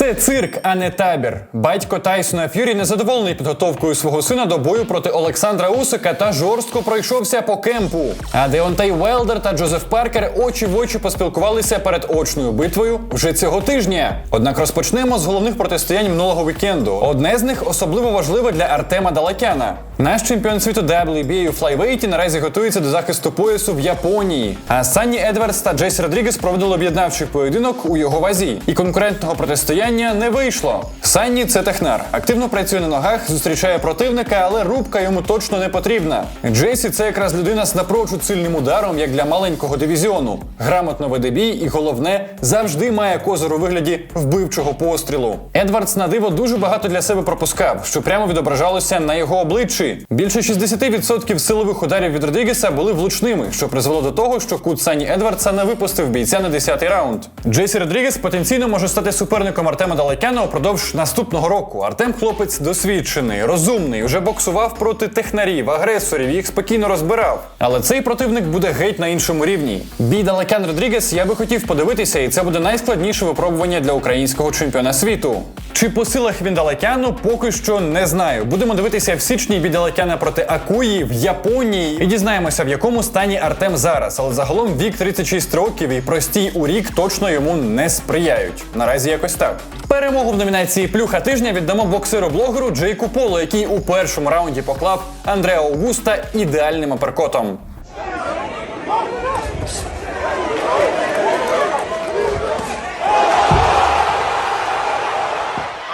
Це цирк, а не табір. Батько Тайсона Ф'юрі незадоволений підготовкою свого сина до бою проти Олександра Усика та жорстко пройшовся по кемпу. А Деонтей Велдер та Джозеф Паркер очі в очі поспілкувалися перед очною битвою вже цього тижня. Однак розпочнемо з головних протистоянь минулого вікенду. Одне з них особливо важливе для Артема Далакяна. Наш чемпіон світу WBA у флайвейті наразі готується до захисту поясу в Японії. А Санні Едвардс та Джейсі Родрігес проводили об'єднавчий поєдинок у його вазі, і конкурентного протистояння не вийшло. Санні це технар, активно працює на ногах, зустрічає противника, але рубка йому точно не потрібна. Джейсі це якраз людина з напрочуд сильним ударом, як для маленького дивізіону. Грамотно веде бій, і головне завжди має козир у вигляді вбивчого пострілу. Едвардс на диво дуже багато для себе пропускав, що прямо відображалося на його обличчі. Більше 60% силових ударів від Родрігеса були влучними, що призвело до того, що кут Сані Едвардса не випустив бійця на 10-й раунд. Джейсі Родрігес потенційно може стати суперником Артема Далекяна упродовж наступного року. Артем хлопець досвідчений, розумний, вже боксував проти технарів, агресорів, їх спокійно розбирав. Але цей противник буде геть на іншому рівні. Бій Далекян Родрігес я би хотів подивитися, і це буде найскладніше випробування для українського чемпіона світу. Чи по силах він Далекяну, поки що не знаю. Будемо дивитися в січні бій Далекяна проти Акуї в Японії і дізнаємося, в якому стані Артем зараз. Але загалом вік 36 років і простій у рік точно йому не сприяють. Наразі якось так. Перемогу в номінації Плюха тижня віддамо боксеру-блогеру Джейку Полу, який у першому раунді поклав Андреа Огуста ідеальним аперкотом.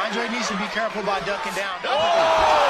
Andre needs to.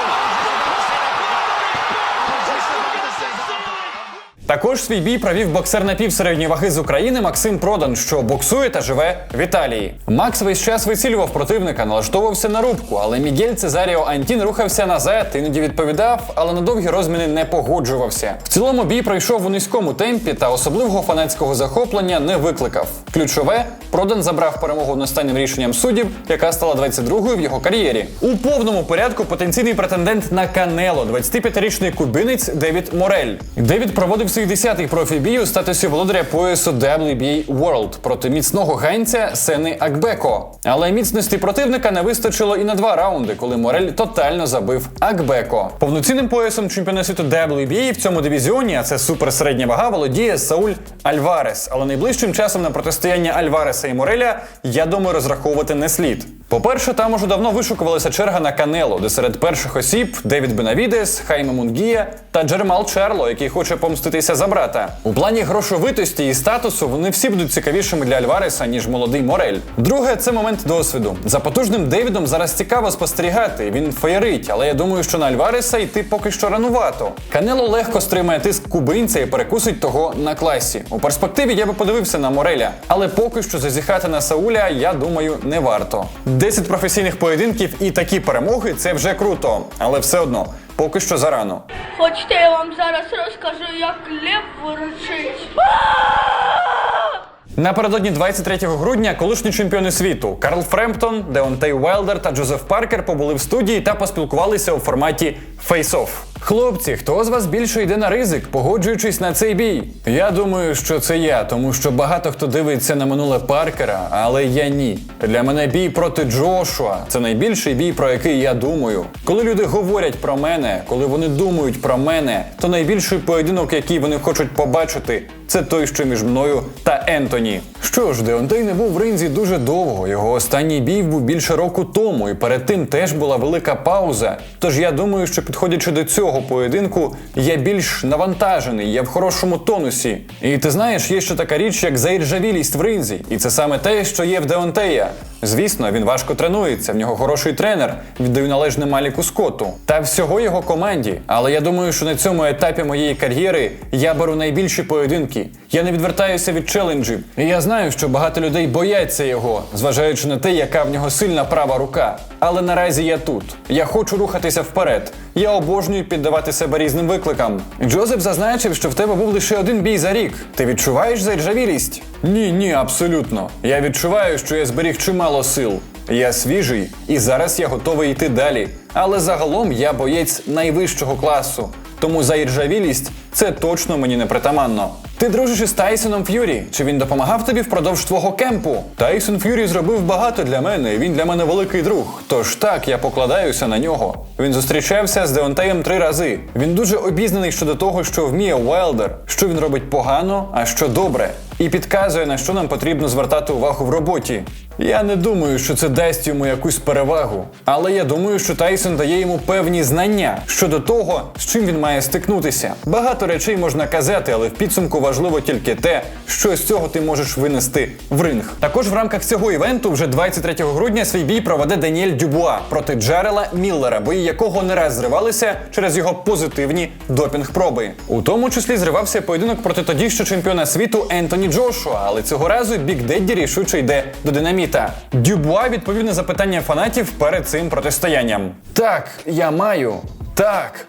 Також свій бій провів боксер напівсередньої ваги з України Максим Продан, що боксує та живе в Італії. Макс весь час вицілював противника, налаштовувався на рубку, але Мігель Цезаріо Антін рухався назад, іноді відповідав, але на довгі розміни не погоджувався. В цілому бій пройшов у низькому темпі та особливого фанатського захоплення не викликав. Ключове Продан забрав перемогу останнім рішенням суддів, яка стала 22-ю в його кар'єрі. У повному порядку потенційний претендент на Канело, 25-річний кубинець Девід Морель. Девід проводив свій 10-й профібій у статусі володаря поясу WBA World проти міцного ганця Сени Акбеко. Але міцності противника не вистачило і на два раунди, коли Морель тотально забив Акбеко. Повноцінним поясом чемпіона світу WBA в цьому дивізіоні, а це суперсередня вага, володіє Сауль Альварес. Але найближчим часом на протистояння Альвареса і Мореля, я думаю, розраховувати не слід. По-перше, там уже давно вишукувалася черга на Канело, де серед перших осіб Девід Бенавідес, Хайме Мунгія та Джермал Черло, який хоче помститися за брата. У плані грошовитості і статусу вони всі будуть цікавішими для Альвареса, ніж молодий Морель. Друге, це момент досвіду. За потужним Девідом зараз цікаво спостерігати. Він феєрить, але я думаю, що на Альвареса йти поки що ранувато. Канело легко стримає тиск кубинця і перекусить того на класі. У перспективі я би подивився на Мореля, але поки що зазіхати на Сауля, я думаю, не варто. 10 професійних поєдинків і такі перемоги це вже круто, але все одно. Поки що зарано. Хочете, я вам зараз розкажу, як лев ворочить. Напередодні 23 грудня колишні чемпіони світу Карл Фремптон, Деонтей Уайлдер та Джозеф Паркер побули в студії та поспілкувалися у форматі Face-Off. Хлопці, хто з вас більше йде на ризик, погоджуючись на цей бій? Я думаю, що це я, тому що багато хто дивиться на минуле Паркера, але я ні. Для мене бій проти Джошуа це найбільший бій, про який я думаю. Коли люди говорять про мене, коли вони думають про мене, то найбільший поєдинок, який вони хочуть побачити, це той, що між мною та Ентоні. Що ж, Деонтей не був в ринзі дуже довго. Його останній бій був більше року тому, і перед тим теж була велика пауза. Тож я думаю, що підходячи до цього поєдинку, я більш навантажений, я в хорошому тонусі. І ти знаєш, є ще така річ, як заіржавілість в ринзі, і це саме те, що є в Деонтея. Звісно, він важко тренується, в нього хороший тренер, віддаю належне Маліку Скотту та всього його команді. Але я думаю, що на цьому етапі моєї кар'єри я беру найбільші поєдинки. Я не відвертаюся від челенджів. І я знаю, що багато людей бояться його, зважаючи на те, яка в нього сильна права рука. Але наразі я тут. Я хочу рухатися вперед. Я обожнюю піддавати себе різним викликам. Джозеф зазначив, що в тебе був лише один бій за рік. Ти відчуваєш заіржавілість? Ні, ні, абсолютно. Я відчуваю, що я зберіг чимало сил. Я свіжий, і зараз я готовий йти далі. Але загалом я боєць найвищого класу. Тому заіржавілість це точно мені не притаманно. Ти дружиш із Тайсоном Ф'юрі. Чи він допомагав тобі впродовж твого кемпу? Тайсон Ф'юрі зробив багато для мене. Він для мене великий друг. Тож так, я покладаюся на нього. Він зустрічався з Деонтеєм три рази. Він дуже обізнаний щодо того, що вміє Уайлдер, що він робить погано, а що добре, і підказує, на що нам потрібно звертати увагу в роботі. Я не думаю, що це дасть йому якусь перевагу, але я думаю, що Тайсон дає йому певні знання щодо того, з чим він має стикнутися. Багато речей можна казати, але в підсумку важливо тільки те, що з цього ти можеш винести в ринг. Також в рамках цього івенту вже 23 грудня свій бій проведе Даніель Дюбуа проти Джерела Міллера, бої якого не раз зривалися через його позитивні допінг-проби. У тому числі зривався поєдинок проти тоді що чемпіона світу Ентоні Джошуа, але цього разу Бік Дедді рішуче йде до динаміта. Дюбуа відповів на запитання фанатів перед цим протистоянням. Так, я маю. Так.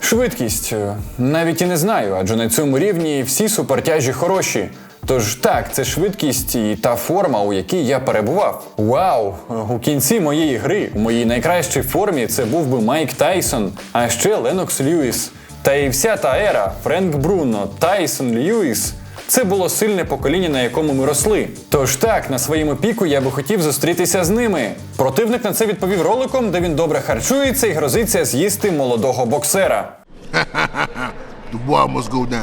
Швидкість е, навіть і не знаю, адже на цьому рівні всі супертяжі хороші. Тож так, це швидкість і та форма, у якій я перебував. Вау! У кінці моєї гри, у моїй найкращій формі, це був би Майк Тайсон, а ще Ленокс Льюіс. Та і вся та ера Френк Бруно, Тайсон, Льюіс. Це було сильне покоління, на якому ми росли. Тож так, на своєму піку я би хотів зустрітися з ними. Противник на це відповів роликом, де він добре харчується і грозиться з'їсти молодого боксера. Dubois must.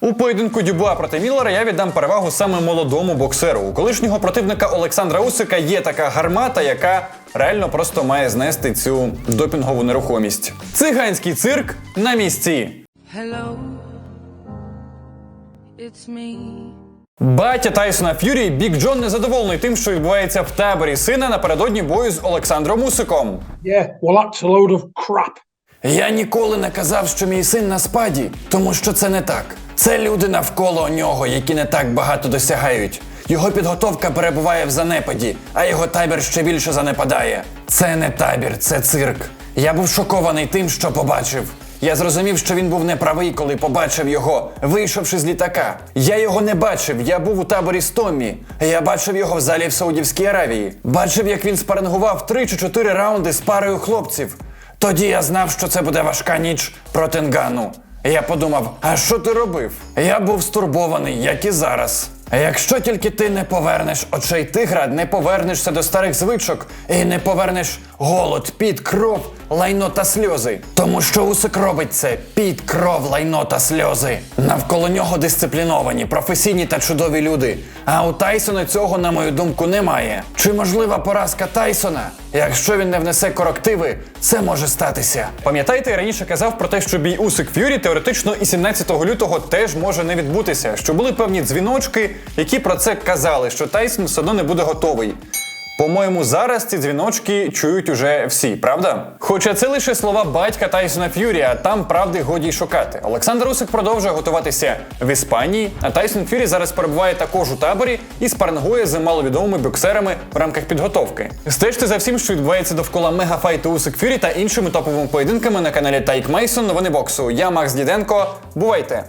У поєдинку Дюбуа проти Міллера я віддам перевагу саме молодому боксеру. У колишнього противника Олександра Усика є така гармата, яка реально просто має знести цю допінгову нерухомість. Циганський цирк на місці. Hello, it's me. Батя Тайсона Ф'юрі Бік Джон незадоволений тим, що відбувається в таборі сина напередодні бою з Олександром Усиком. Yeah, well, that's a load of crap. Я ніколи не казав, що мій син на спаді, тому що це не так. Це люди навколо нього, які не так багато досягають. Його підготовка перебуває в занепаді, а його табір ще більше занепадає. Це не табір, це цирк. Я був шокований тим, що побачив. Я зрозумів, що він був неправий, коли побачив його, вийшовши з літака. Я його не бачив, я був у таборі з Томмі. Я бачив його в залі в Саудівській Аравії. Бачив, як він спарингував три чи чотири раунди з парою хлопців. Тоді я знав, що це буде важка ніч проти Нгану. Я подумав, а що ти робив? Я був стурбований, як і зараз. Якщо тільки ти не повернеш очей тигра, не повернешся до старих звичок і не повернеш голод, під кров, лайно та сльози. Тому що Усик робить це під кров, лайно та сльози. Навколо нього дисципліновані, професійні та чудові люди. А у Тайсона цього, на мою думку, немає. Чи можлива поразка Тайсона? Якщо він не внесе корективи, це може статися. Пам'ятаєте, я раніше казав про те, що бій Усик Ф'юрі теоретично і 17 лютого теж може не відбутися, що були певні дзвіночки, які про це казали, що Тайсон все одно не буде готовий. По-моєму, зараз ці дзвіночки чують уже всі, правда? Хоча це лише слова батька Тайсона Ф'юрі, а там правди годі й шукати. Олександр Усик продовжує готуватися в Іспанії, а Тайсон Ф'юрі зараз перебуває також у таборі і спарингує з маловідомими боксерами в рамках підготовки. Стежте за всім, що відбувається довкола мегафайту Усик Ф'юрі та іншими топовими поєдинками на каналі Тайк Мейсон. Новини боксу. Я Макс Діденко. Бувайте!